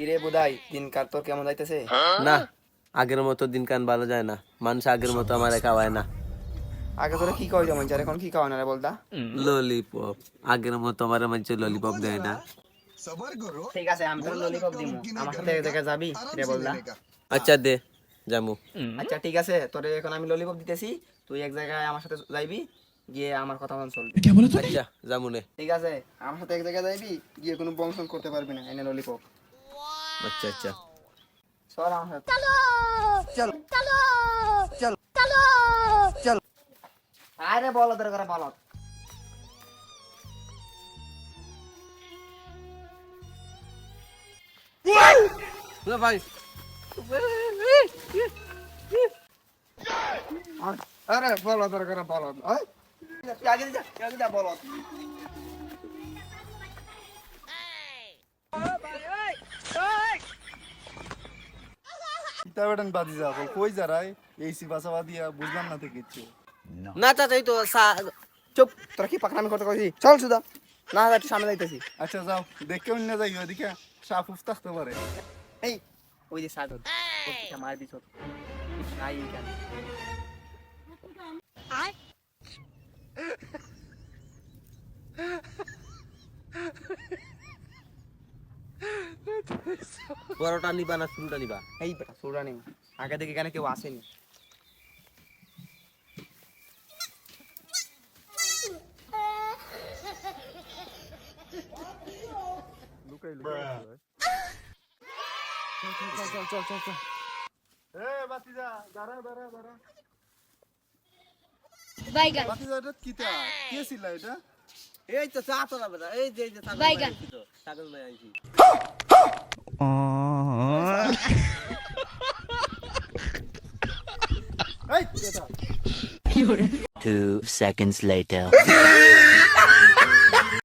কিরে বুদাই দিনকার তোর কেমন যাইতেছে? না আগের মতো দিন কান ভালো যায় না। মানুষ আগের মতো আমার খাওয়ায় না। আগে তোরা কি খাওয়াই যেমন এখন কি খাওয়া না রে বলতা ললিপপ আগের মতো আমার মানুষ ললিপপ দেয় না। ঠিক আছে আমি তোর ললিপপ দিমু। আমার সাথে এক জায়গায় যাবি রে বলদা। আচ্ছা দে জামু আচ্ছা ঠিক আছে তোরে এখন আমি ললিপপ দিতেছি। তুই এক জায়গায় আমার সাথে যাইবি গিয়ে আমার কথা মন চলবি। আচ্ছা জামু নে। ঠিক আছে আমার সাথে এক জায়গায় যাইবি গিয়ে কোনো বংশন করতে পারবি না এনে ললিপপ আচ্ছা আচ্ছা চল আমার সাথে চল চল চল আরে বলো তোর করে বলো ভাই আরে বলো তোর করে বলো ওই আগে যা আগে যা বলো ইতা বেটান বাদি যাব। কই যারাই? এই সিবাসা বাদিয়া বুঝলাম না তো কিচ্ছু না। চাচাই তো চুপ তোরা কি পাকনামি করতে কইছি? চল সুদা না একটু সামনে যাইতেছি। আচ্ছা যাও দেখে অন্য যাই ওদিকে সাফ উফ থাকতে পারে। এই ওই যে সাদত মার দিছ নাই কেন? বড়টা নিবা না শুরুটা নিবা? এই বেটা সোডা নেই আগে থেকে এখানে কেউ আসেনি। এ বাতিজা দাঁড়া দাঁড়া দাঁড়া। বাইগান বাতিজা এটা কিতা? কে ছিল এটা? এই তো চা তো না এই যে যে ছাগল বাইগান। আইছি ছাগল Two seconds later.